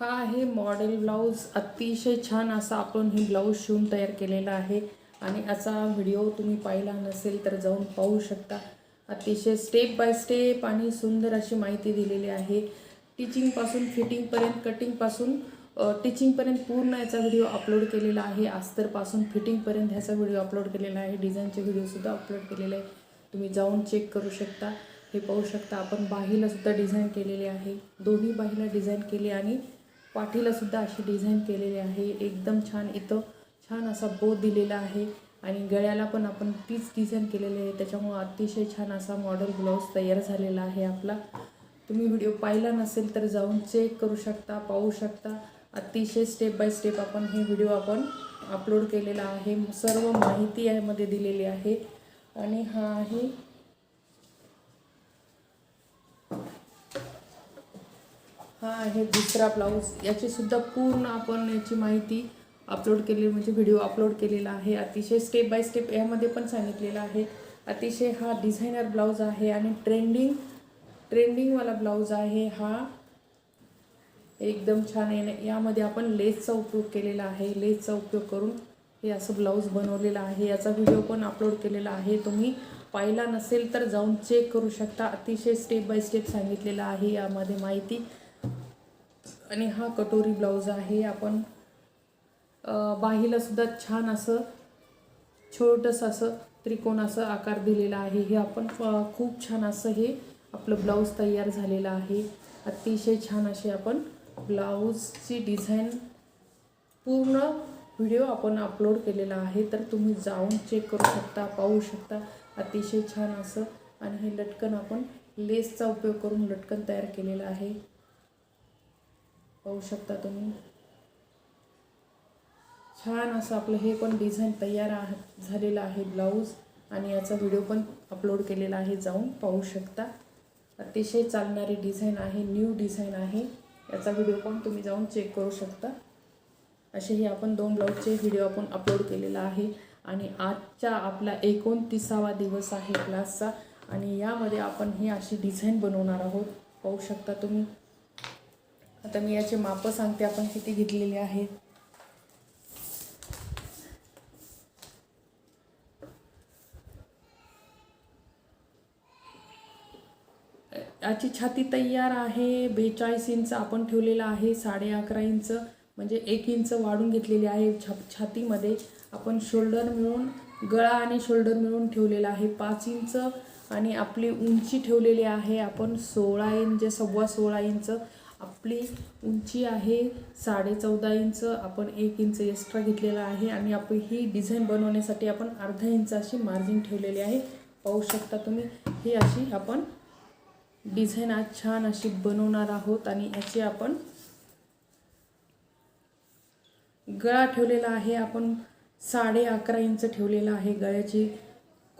हा आहे model blouse. अतिशय छान असा आपण हे ब्लाऊज शिवून तयार केलेला आहे. आणि असा व्हिडिओ तुम्ही पाहिला नसेल तर जाऊन पाहू शकता. अतिशय स्टेप बाय स्टेप आणि सुंदर अशी माहिती दिलेली आहे. टिचिंगपासून फिटिंगपर्यंत कटिंगपासून टिचिंगपर्यंत पूर्ण याचा व्हिडिओ अपलोड केलेला आहे. आस्तरपासून फिटिंगपर्यंत ह्याचा व्हिडिओ अपलोड केलेला आहे. डिझाईनचे व्हिडिओसुद्धा अपलोड केलेले आहे. तुम्ही जाऊन चेक करू शकता. हे पाहू शकता आपण बाहीलासुद्धा डिझाईन केलेले आहे. दोन्ही बाहीला डिझाईन केली आणि पाठीला सुद्धा अशी डिझाईन केलेली आहे. एकदम छान इथं छान असा बो दिलेला आहे आणि गळ्याला पण आपण तीच डिझाईन केलेली आहे. त्याच्यामुळं अतिशय छान असा मॉडेल ब्लाऊज तयार झालेला आहे आपला. तुम्ही व्हिडिओ पाहिला नसेल तर जाऊन चेक करू शकता पाहू शकता. अतिशय स्टेप बाय स्टेप आपण हे व्हिडिओ आपण अपलोड केलेला आहे. सर्व माहिती यामध्ये दिलेली आहे. आणि हा आहे हा आहे दुसरा ब्लाऊज. याचीसुद्धा पूर्ण आपण याची माहिती अपलोड केलेली म्हणजे व्हिडिओ अपलोड केलेला आहे. अतिशय स्टेप बाय स्टेप यामध्ये पण सांगितलेलं आहे. अतिशय हा डिझायनर ब्लाऊज आहे आणि ट्रेंडिंग ट्रेंडिंगवाला ब्लाऊज आहे हा. एकदम छान आहे. यामध्ये आपण लेसचा उपयोग केलेला आहे. लेसचा उपयोग करून हे असं ब्लाऊज बनवलेलं आहे. याचा व्हिडिओ पण अपलोड केलेला आहे. तुम्ही पाहिला नसेल तर जाऊन चेक करू शकता. अतिशय स्टेप बाय स्टेप सांगितलेलं आहे. यामध्ये माहिती आणि हा कटोरी ब्लाऊज आहे. आपण बाहीलासुद्धा छान असं छोटंसं असं त्रिकोण असं आकार दिलेला आहे. हे आपण खूप छान असं हे आपलं ब्लाऊज तयार झालेलं आहे. अतिशय छान अशी आपण ब्लाऊजची डिझाईन पूर्ण व्हिडिओ आपण अपलोड केलेला आहे. तर तुम्ही जाऊन चेक करू शकता पाहू शकता. अतिशय छान असं. आणि हे लटकन आपण लेसचा उपयोग करून लटकन तयार केलेलं आहे. पाहू शकता तुम्ही. छान असं आपलं हे पण डिझाईन तयार झालेलं आहे ब्लाऊज आणि याचा व्हिडिओ पण अपलोड केलेला आहे जाऊन पाहू शकता. अतिशय चालणारी डिझाईन आहे न्यू डिझाईन आहे. याचा व्हिडिओ पण तुम्ही जाऊन चेक करू शकता. असेही आपण दोन ब्लाऊजचे व्हिडिओ आपण अपलोड केलेला आहे. आणि आजचा आपला एकोणतीसावा दिवस आहे क्लासचा आणि यामध्ये आपण ही अशी डिझाईन बनवणार आहोत. पाहू शकता तुम्ही. आता मी याचे मापं सांगते आपण किती घेतलेले आहेत. याची छाती तयार आहे बेचाळीस इंच आपण ठेवलेला आहे साडे अकरा इंच म्हणजे एक इंच वाढून घेतलेली आहे. छा छातीमध्ये आपण शोल्डर मिळून गळा आणि शोल्डर मिळून ठेवलेला आहे. पाच इंच आणि आपली उंची ठेवलेली आहे. आपण सोळा इंच सव्वा सोळा इंच आपली उंची आहे साडे चौदा इंच आपण एक इंच एक्स्ट्रा घेतलेला आहे आणि आपण ही डिझाईन बनवण्यासाठी आपण अर्धा इंच अशी मार्जिन ठेवलेली आहे. पाहू शकता तुम्ही ही अशी आपण डिझाईन आज छान अशी बनवणार आहोत आणि याची आपण गळा ठेवलेला आहे. आपण साडे अकरा इंच ठेवलेला आहे. गळ्याची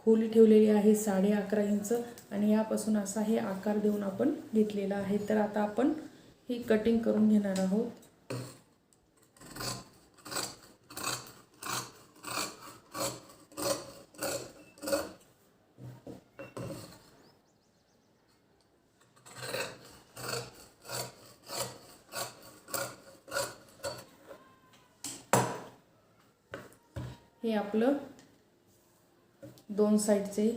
खोली ठेवलेली आहे साडे अकरा इंच. आणि यापासून असा हे आकार देऊन आपण घेतलेला आहे. तर आता आपण ही कटिंग करून घेणार आहोत. हे आपलं दोन साईडचे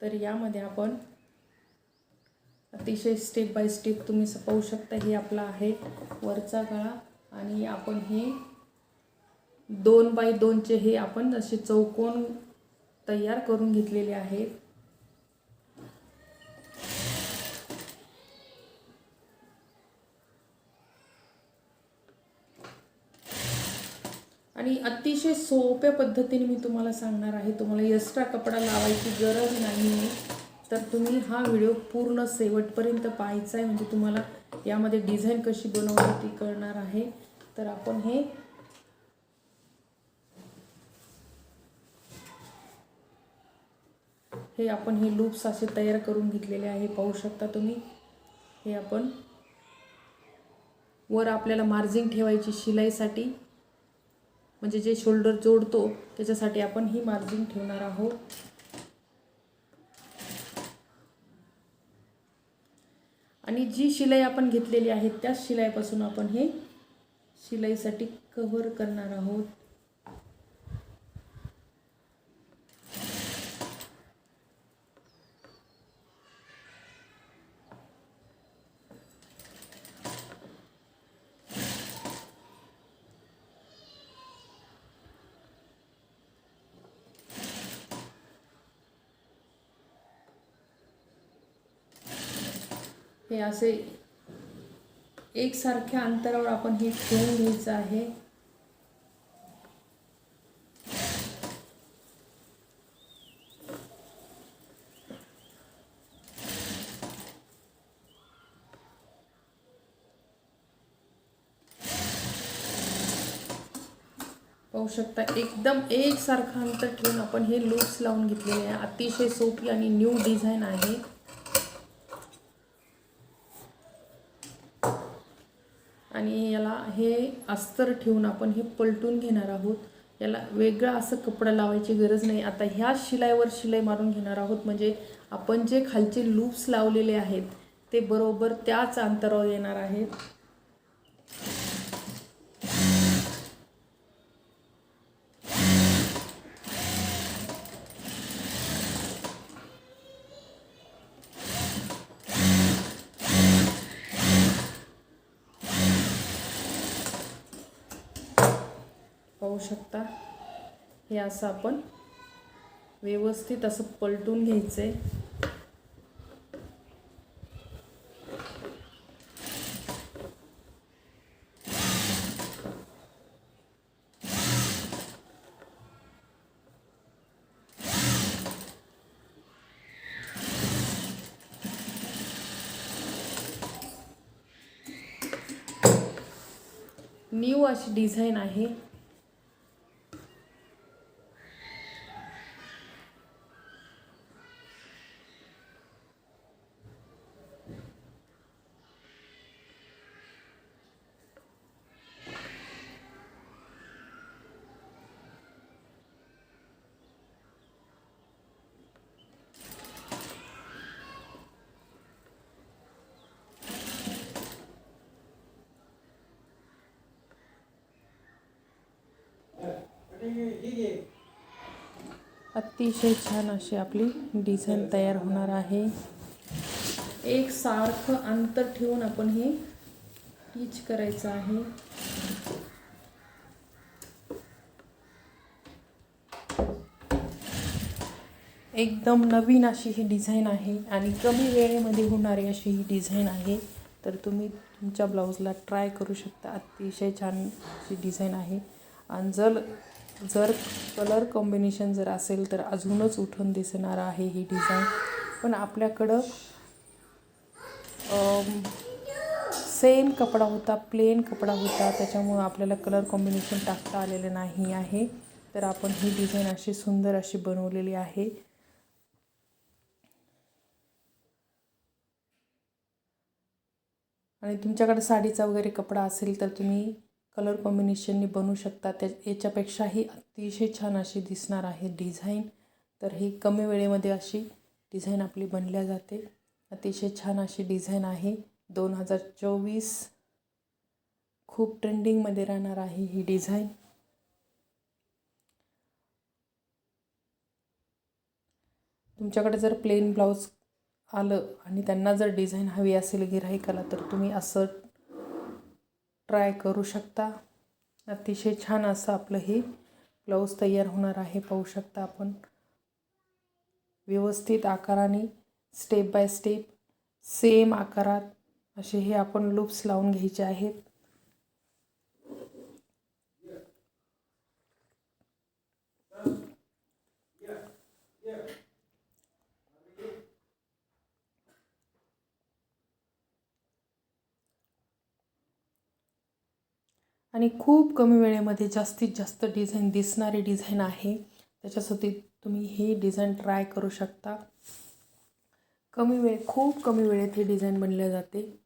तर यामध्ये आपण अतिशय स्टेप बाय स्टेप तुम्ही पाहू शकता हे आपला आहे वरचा गळा. आणि आपण हे दोन बाय दोनचे हे आपण असे चौकोन तयार करून घेतलेले आहेत. आणि अतिशय सोप्या पद्धतीने मी तुम्हाला सांगणार आहे तुम्हाला एक्स्ट्रा कपडा लावायची गरज नाही आहे तर तुम्ही हा व्हिडिओ पूर्ण शेवटपर्यंत पाहायचा आहे. म्हणजे तुम्हाला यामध्ये डिझाईन कशी बनवली ती कळणार आहे. तर आपण हे हे आपण हे लूप्स असे तयार करून घेतलेले आहे. पाहू शकता तुम्ही. हे आपण वर आपल्याला मार्जिन ठेवायची शिलाईसाठी म्हणजे जे शोल्डर जोडतो त्याच्यासाठी आपण ही मार्जिन ठेवणार आहोत. आणि जी शिलाई आपण घेतलेली आहे त्याच शिलाईपासून आपण हे शिलाईसाठी कव्हर करणार आहोत. हे असे एकसारख्या अंतरावर आपण हे ठेवून घ्यायचं आहे. पाहू शकता एकदम एकसारखं अंतर ठेवून आपण हे लूप्स लावून घेतलेले आहे. अतिशय सोपी आणि न्यू डिझाईन आहे. आणि याला हे अस्तर ठेवून आपण हे पलटून घेणार आहोत. याला वेगळा असं कपडा लावायची गरज नाही. आता ह्या शिलाईवर शिलाई मारून घेणार आहोत. म्हणजे आपण जे खालचे लूप्स लावलेले आहेत ते बरोबर त्याच अंतरावर येणार आहेत. पाहू शकता. हे असं आपण व्यवस्थित असं पलटून घ्यायचं आहे न्यू अशी डिझाईन आहे. अतिशय छान अशी आपली डिझाईन तयार होणार आहे. एक सारखं अंतर ठेवून आपण हे टीच करायचं आहे. एकदम नवीन अशी ही डिझाईन आहे आणि कमी वेळेमध्ये होणारी अशी ही डिझाईन आहे. तर तुम्ही तुमच्या ब्लाऊजला ट्राय करू शकता. अतिशय छान अशी डिझाईन आहे. आणि जर जर कलर कॉम्बिनेशन जर असेल तर अजूनच उठून दिसणार आहे ही डिझाईन. पण आपल्याकडं सेम कपडा होता प्लेन कपडा होता त्याच्यामुळं आपल्याला कलर कॉम्बिनेशन टाकता आलेलं नाही आहे. तर आपण ही डिझाईन अशी सुंदर अशी बनवलेली आहे. आणि तुमच्याकडे साडीचा वगैरे कपडा असेल तर तुम्ही कलर कॉम्बिनेशननी बनवू शकता. त्या याच्यापेक्षाही अतिशय छान अशी दिसणार आहे डिझाईन. तर ही कमी वेळेमध्ये अशी डिझाईन आपली बनल्या जाते. अतिशय छान अशी डिझाईन आहे. दोन हजार चोवीस खूप ट्रेंडिंगमध्ये राहणार आहे ही डिझाईन. तुमच्याकडे जर प्लेन ब्लाऊज आलं आणि त्यांना जर डिझाईन हवी असेल गिराईकाला तर तुम्ही असं ट्राय करू शकता. अतिशय छान असं आपलं हे ब्लाऊज तयार होणार आहे. पाहू शकता आपण. व्यवस्थित आकाराने स्टेप बाय स्टेप सेम आकारात असे हे आपण लूप्स लावून घ्यायचे आहेत. आणि खूप कमी वेळेमध्ये जास्तीत जास्त डिझाईन दिसणारी डिझाईन आहे. त्याच्यासाठी तुम्ही ही डिझाईन ट्राय करू शकता. कमी वेळ खूप कमी वेळेत ही डिझाईन बनल्या जाते.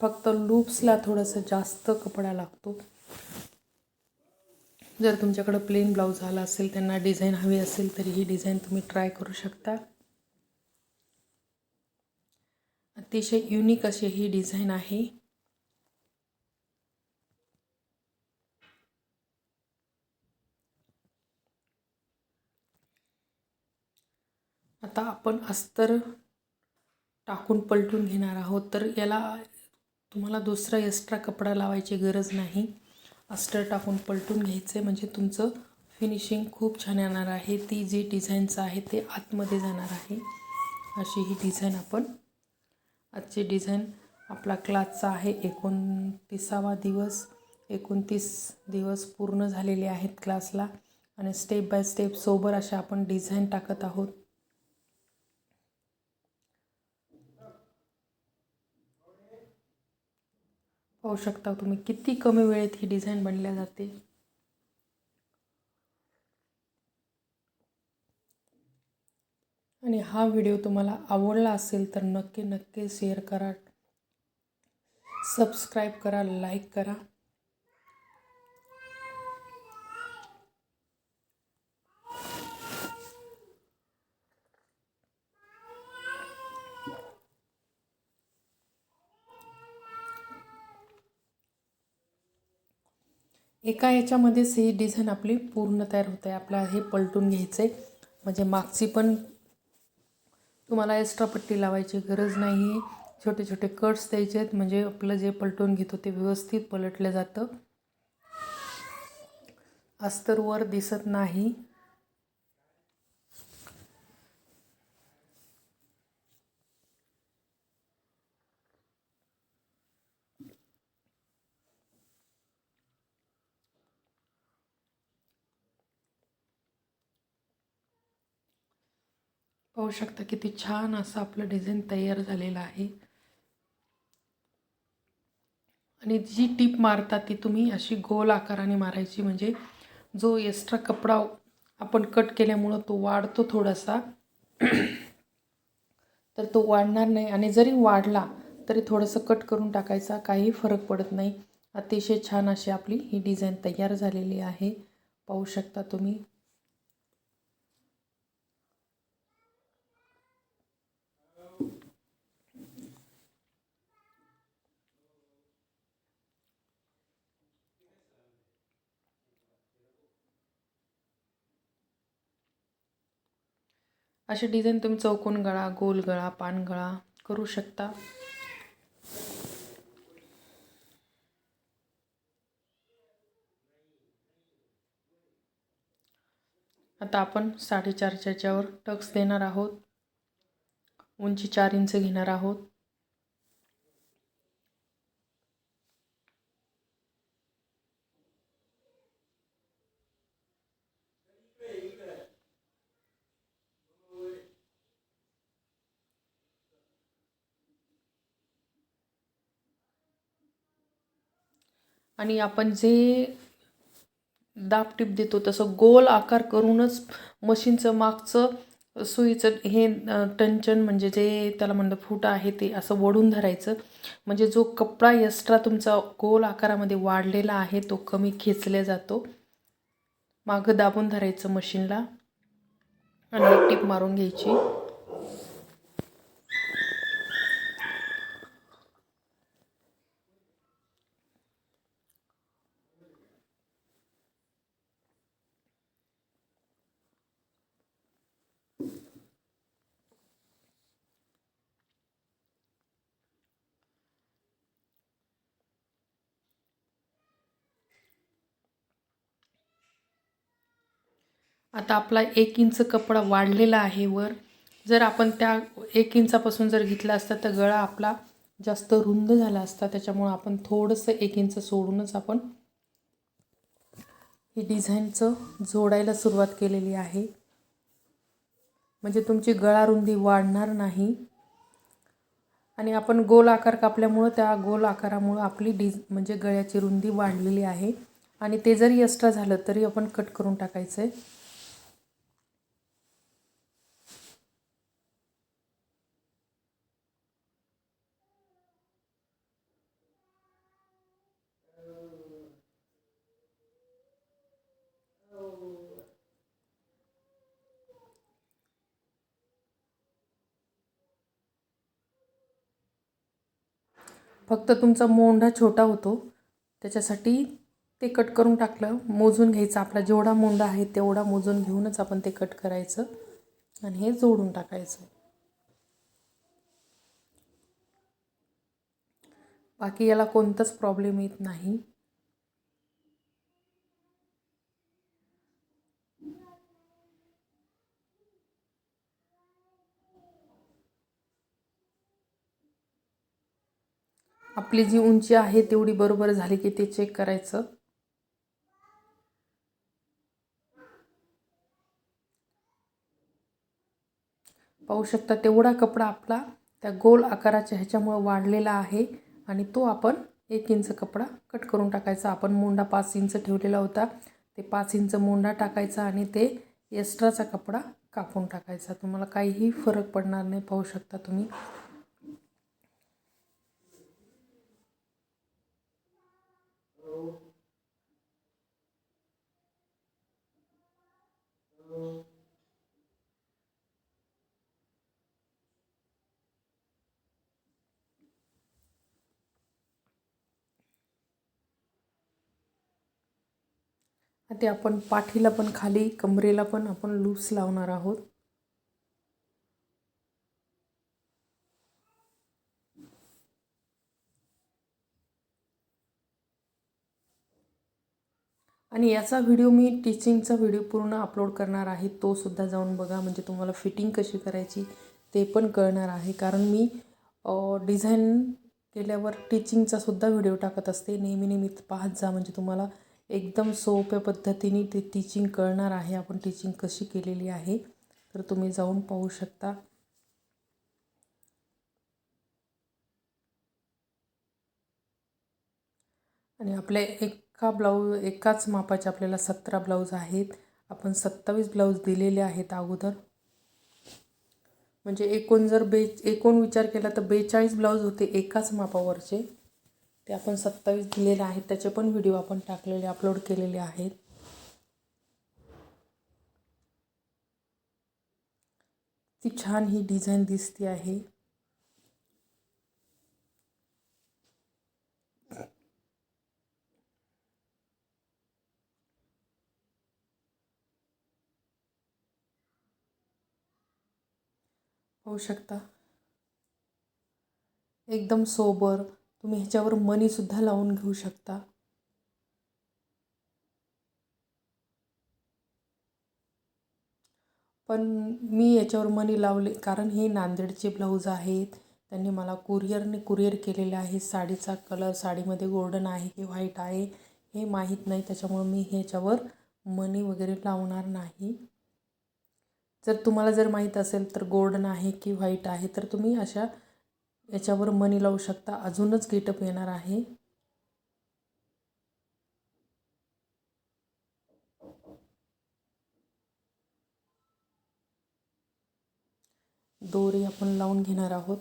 फक्त लूप्सला थोडंसं जास्त कपडा लागतो. जर तुमच्याकडं प्लेन ब्लाऊज आला असेल त्यांना डिझाईन हवी असेल तरी ही डिझाईन तुम्ही ट्राय करू शकता. अतिशय युनिक अशी ही डिझाईन आहे. आता आपण अस्तर टाकून पलटून घेणार आहोत. तर याला तुम्हाला दुसरा एक्स्ट्रा कपडा लावायची गरज नाही. अस्तर टाकून पलटून घ्यायचं. आहे म्हणजे तुमचं फिनिशिंग खूप छान येणार आहे. ती जी डिझाईनचं आहे ते आतमध्ये जाणार आहे. अशी ही डिझाईन आपण आजची डिझाईन आपला क्लासचा आहे. एकोणतीसावा दिवस एकोणतीस दिवस पूर्ण झालेले आहेत क्लासला आणि स्टेप बाय स्टेप सोबर अशा आपण डिझाईन टाकत आहोत. पाहू शकता तुम्ही किती कमी वेळेत ही डिझाईन बनल्या जाते. आणि हा व्हिडिओ तुम्हाला आवडला असेल तर नक्की नक्की शेअर करा. सबस्क्राईब करा लाईक करा. एका याच्यामध्येच ही डिझाईन आपली पूर्ण तयार होते आहे. आपला हे पलटून घ्यायचं आहे म्हणजे मागची पण तुम्हाला एक्स्ट्रा पट्टी लावायची गरज नाही आहे छोटे छोटे कट्स द्यायचे आहेत. म्हणजे आपलं जे पलटून घेतो ते व्यवस्थित पलटलं जातं. अस्तर वर दिसत नाही. पाहू शकता किती छान असं आपलं डिझाईन तयार झालेलं आहे. आणि जी टीप मारता ती तुम्ही अशी गोल आकाराने मारायची म्हणजे जो एक्स्ट्रा कपडा आपण कट केल्यामुळं तो वाढतो थोडासा. तर तो वाढणार नाही. आणि जरी वाढला तरी थोडंसं कट करून टाकायचा काही फरक पडत नाही. अतिशय छान अशी आपली ही डिझाईन तयार झालेली आहे. पाहू शकता तुम्ही. असे डिझाईन तुम्ही चौकोन गळा गोल गळा पान गळा करू शकता. आता आपण साडेचारच्या याच्यावर टक्स देणार आहोत. उंची चार इंच घेणार आहोत. आणि आपण जे दाबटीप देतो तसं गोल आकार करूनच मशीनचं मागचं सुईचं हे टंचन म्हणजे जे त्याला म्हणतं फूट आहे ते असं वढून धरायचं. म्हणजे जो कपडा एक्स्ट्रा तुमचा गोल आकारामध्ये वाढलेला आहे तो कमी खेचल्या जातो. मागं दाबून धरायचं मशीनला. आणि टीप मारून घ्यायची. आता आपला एक इंच कपडा वाढलेला आहे वर. जर आपण त्या एक इंचापासून जर घेतला असता तर गळा आपला जास्त रुंद झाला असता. त्याच्यामुळं आपण थोडंसं एक इंच सोडूनच आपण ही डिझाईनचं जोडायला सुरुवात केलेली आहे. म्हणजे तुमची गळा रुंदी वाढणार नाही. आणि आपण गोल आकार कापल्यामुळं त्या गोल आकारामुळं आपली डिझ म्हणजे गळ्याची रुंदी वाढलेली आहे. आणि ते जरी एक्स्ट्रा झालं तरी आपण कट करून टाकायचं आहे फक्त तुमचा मोंढा छोटा होतो. त्याच्यासाठी ते कट करून टाकलं. मोजून घ्यायचं. आपला जेवढा मोंढा आहे तेवढा मोजून घेऊनच आपण ते कट करायचं आणि हे जोडून टाकायचं. बाकी याला कोणताच प्रॉब्लेम येत नाही. आपली जी उंची आहे तेवढी बरोबर झाली की ते चेक करायचं. पाहू शकता तेवढा कपडा आपला त्या गोल आकाराच्या ह्याच्यामुळं वाढलेला आहे आणि तो आपण एक इंच कपडा कट करून टाकायचा. आपण मोंडा पाच इंच ठेवलेला होता. ते पाच इंच मोंडा टाकायचा आणि ते एक्स्ट्राचा कपडा कापून टाकायचा. तुम्हाला काहीही फरक पडणार नाही पाहू शकता तुम्ही. ते आपण पाठीला पण खाली कमरेला पण आपण लूस लावणार आहोत. आणि याचा व्हिडिओ मी टीचिंगचा व्हिडिओ पूर्ण अपलोड करणार आहे तो सुद्धा जाऊन बघा. म्हणजे तुम्हाला फिटिंग कशी करायची ते पण कळणार आहे. कारण मी डिझाईन केल्यावर टीचिंगचा सुद्धा व्हिडिओ टाकत असते. नेहमी नेहमी पाहत जा. म्हणजे तुम्हाला एकदम सोप्या पद्धतीने ते टीचिंग कळणार आहे. आपण टीचिंग कशी केलेली आहे तर तुम्ही जाऊन पाहू शकता. आणि आपले एक एका ब्लाऊज एकाच मापाचे आपल्याला सतरा ब्लाऊज आहेत. आपण सत्तावीस ब्लाऊज दिलेले आहेत अगोदर. म्हणजे एकूण जर बे एकूण विचार केला तर बेचाळीस ब्लाऊज होते एकाच मापावरचे. ते आपण सत्तावीस दिलेले आहेत. त्याचे पण व्हिडिओ आपण टाकलेले अपलोड केलेले आहेत. ती छान ही डिझाईन दिसते आहे. होऊ शकता. एकदम सोबर तुम्ही ह्याच्यावर मनीसुद्धा लावून घेऊ शकता. पण मी याच्यावर मनी लावले कारण हे नांदेडचे ब्लाऊज आहेत. त्यांनी मला कुरिअरने कुरिअर केलेले आहे. साडीचा कलर साडीमध्ये गोल्डन आहे की व्हाईट आहे. हे माहीत नाही त्याच्यामुळं मी ह्याच्यावर मनी वगैरे लावणार नाही. जर तुम्हाला जर माहीत असेल तर गोल्डन आहे की व्हाईट आहे तर तुम्ही अशा याच्यावर मनी लावू शकता. अजूनच गेटअप येणार आहे. दोरी आपण लावून घेणार आहोत.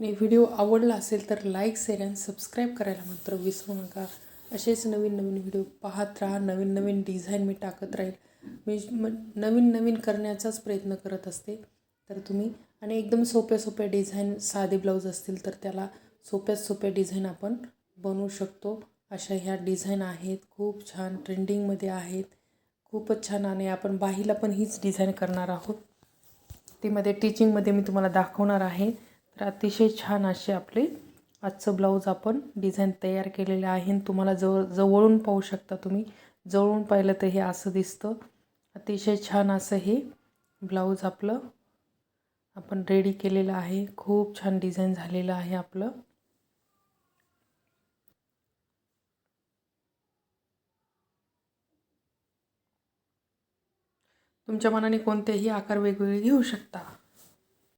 आणि व्हिडिओ आवडला असेल तर लाईक शेअर आणि सबस्क्राईब करायला मात्र विसरू नका. असेच नवीन नवीन व्हिडिओ पाहत राहा. नवीन नवीन डिझाईन मी टाकत राहील. मी नवीन नवीन करण्याचाच प्रयत्न करत असते. तर तुम्ही आणि एकदम सोप्या सोप्या डिझाईन साधे ब्लाऊज असतील तर त्याला सोप्यात सोप्या डिझाईन आपण बनवू शकतो. अशा ह्या डिझाईन आहेत. खूप छान ट्रेंडिंगमध्ये आहेत. खूपच छान आणि आपण बाहीला पण हीच डिझाईन करणार आहोत. तीमध्ये टीचिंगमध्ये मी तुम्हाला दाखवणार आहे. तर अतिशय छान असे आपले आजचं ब्लाऊज आपण डिझाईन तयार केलेले आहे तुम्हाला जवळ जवळून पाहू शकता तुम्ही. जवळून पाहिलं तर हे असं दिसतं. अतिशय छान असं हे ब्लाऊज आपलं आपण रेडी केलेलं आहे. खूप छान डिझाईन झालेलं आहे आपलं. तुमच्या मनाने कोणतेही आकार वेगवेगळे घेऊ शकता.